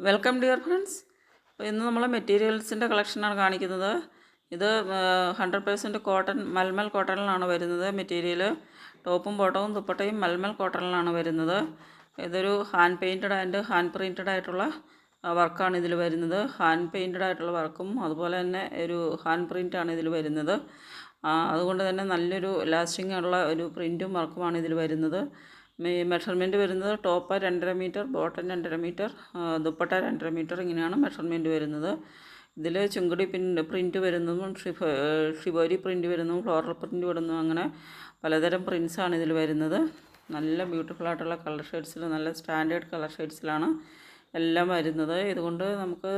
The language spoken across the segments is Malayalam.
Welcome dear friends. ഇന്ന് നമ്മൾ മെറ്റീരിയൽസിന്റെ കളക്ഷനാണ് കാണിക്കുന്നത്. ഇത് ഹൺഡ്രഡ് പേഴ്സന്റ് കോട്ടൺ മൽമൽ കോട്ടണിലാണ് വരുന്നത് മെറ്റീരിയൽ ടോപ്പും ബോട്ടവും ദുപ്പട്ടയും മൽമൽ കോട്ടണിലാണ് വരുന്നത്. ഇതൊരു hand painted and hand printed ആയിട്ടുള്ള വർക്കാണ് ഇതിൽ വരുന്നത്. ഹാൻഡ് പെയിന്റഡ് ആയിട്ടുള്ള വർക്കും അതുപോലെ തന്നെ ഒരു ഹാൻഡ് പ്രിന്റാണ് ഇതിൽ വരുന്നത്. അതുകൊണ്ട് തന്നെ നല്ലൊരു ലാസ്റ്റിംഗ് ഉള്ള ഒരു പ്രിന്റും വർക്കുമാണ് ഇതിൽ വരുന്നത്. മെഷർമെന്റ് വരുന്നത് ടോപ്പ് രണ്ടര മീറ്റർ ബോട്ടം രണ്ടര മീറ്റർ ദുപ്പട്ട രണ്ടര മീറ്റർ ഇങ്ങനെയാണ് മെഷർമെന്റ് വരുന്നത്. ഇതിൽ ചുങ്കുടി പിൻ പ്രിന്റ് വരുന്നതും ഷിഫ ഷിബോരി പ്രിന്റ് വരുന്നതും ഫ്ലോറൽ പ്രിന്റ് വരുന്നതും അങ്ങനെ പലതരം പ്രിൻസാണ് ഇതിൽ വരുന്നത്. നല്ല ബ്യൂട്ടിഫുൾ ആയിട്ടുള്ള കളർ ഷെയ്ഡ്സിൽ നല്ല സ്റ്റാൻഡേർഡ് കളർ ഷെയ്ഡ്സിലാണ് എല്ലാം വരുന്നത്. ഇതുകൊണ്ട് നമുക്ക്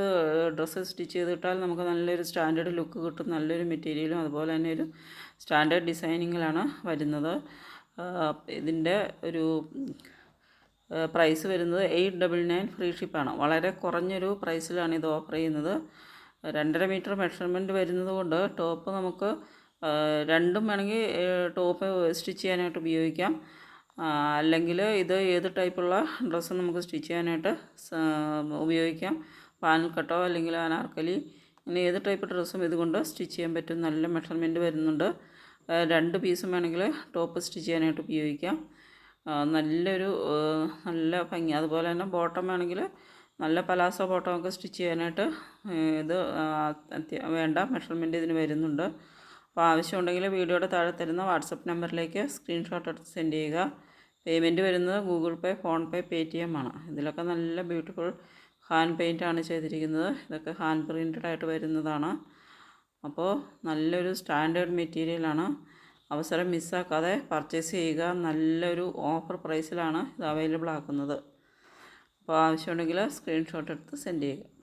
ഡ്രസ്സ് സ്റ്റിച്ച് ചെയ്തിട്ടാൽ നമുക്ക് നല്ലൊരു സ്റ്റാൻഡേർഡ് ലുക്ക് കിട്ടും നല്ലൊരു മെറ്റീരിയലും അതുപോലെ തന്നെ ഒരു സ്റ്റാൻഡേർഡ് ഡിസൈനിങ്ങിലാണ് വരുന്നത്. ഇതിന്റെ ഒരു പ്രൈസ് വരുന്നത് എയ്റ്റ് ഡബിൾ നയൻ ഫ്രീ ഷിപ്പാണ് വളരെ കുറഞ്ഞൊരു പ്രൈസിലാണ് ഇത് ഓഫർ ചെയ്യുന്നത്. രണ്ടര മീറ്റർ മെഷർമെന്റ് വരുന്നത് കൊണ്ട് ടോപ്പ് നമുക്ക് രണ്ടും വേണമെങ്കിൽ ടോപ്പ് സ്റ്റിച്ച് ചെയ്യാനായിട്ട് ഉപയോഗിക്കാം. അല്ലെങ്കിൽ ഇത് ഏത് ടൈപ്പുള്ള ഡ്രസ്സ് നമുക്ക് സ്റ്റിച്ച് ചെയ്യാനായിട്ട് ഉപയോഗിക്കാം. പാനൽ കട്ടോ അല്ലെങ്കിൽ അനാർക്കലി ഇങ്ങനെ ഏത് ടൈപ്പ് ഡ്രസ്സും ഇതുകൊണ്ട് സ്റ്റിച്ച് ചെയ്യാൻ പറ്റും. നല്ല മെഷർമെന്റ് വരുന്നുണ്ട്. രണ്ട് പീസും വേണമെങ്കിൽ ടോപ്പ് സ്റ്റിച്ച് ചെയ്യാനായിട്ട് ഉപയോഗിക്കാം. നല്ലൊരു നല്ല ഭംഗി. അതുപോലെ തന്നെ ബോട്ടം വേണമെങ്കിൽ നല്ല പലാസോ ബോട്ടം ഒക്കെ സ്റ്റിച്ച് ചെയ്യാനായിട്ട് ഇത് വേണ്ട മെഷർമെന്റ് ഇതിന് വരുന്നുണ്ട്. അപ്പോൾ ആവശ്യമുണ്ടെങ്കിൽ വീഡിയോയുടെ താഴെ തരുന്ന വാട്സപ്പ് നമ്പറിലേക്ക് സ്ക്രീൻഷോട്ട് എടുത്ത് സെൻഡ് ചെയ്യുക. പേയ്മെന്റ് വരുന്നത് Google Pay PhonePe T M ആണ്. ഇതിലൊക്കെ നല്ല ബ്യൂട്ടിഫുൾ ഹാൻഡ് പെയിന്റ് ആണ് ചെയ്തിരിക്കുന്നത്. ഇതൊക്കെ ഹാൻഡ് പ്രിന്റഡ് ആയിട്ട് വരുന്നതാണ്. അപ്പോൾ നല്ലൊരു സ്റ്റാൻഡേർഡ് മെറ്റീരിയലാണ്. അവസരം മിസ്സാക്കാതെ പർച്ചേസ് ചെയ്യുക നല്ലൊരു ഓഫർ പ്രൈസിലാണ് ഇത് അവൈലബിൾ ആക്കുന്നത്. അപ്പോൾ ആവശ്യമുണ്ടെങ്കിൽ സ്ക്രീൻഷോട്ട് എടുത്ത് സെൻഡ് ചെയ്യുക.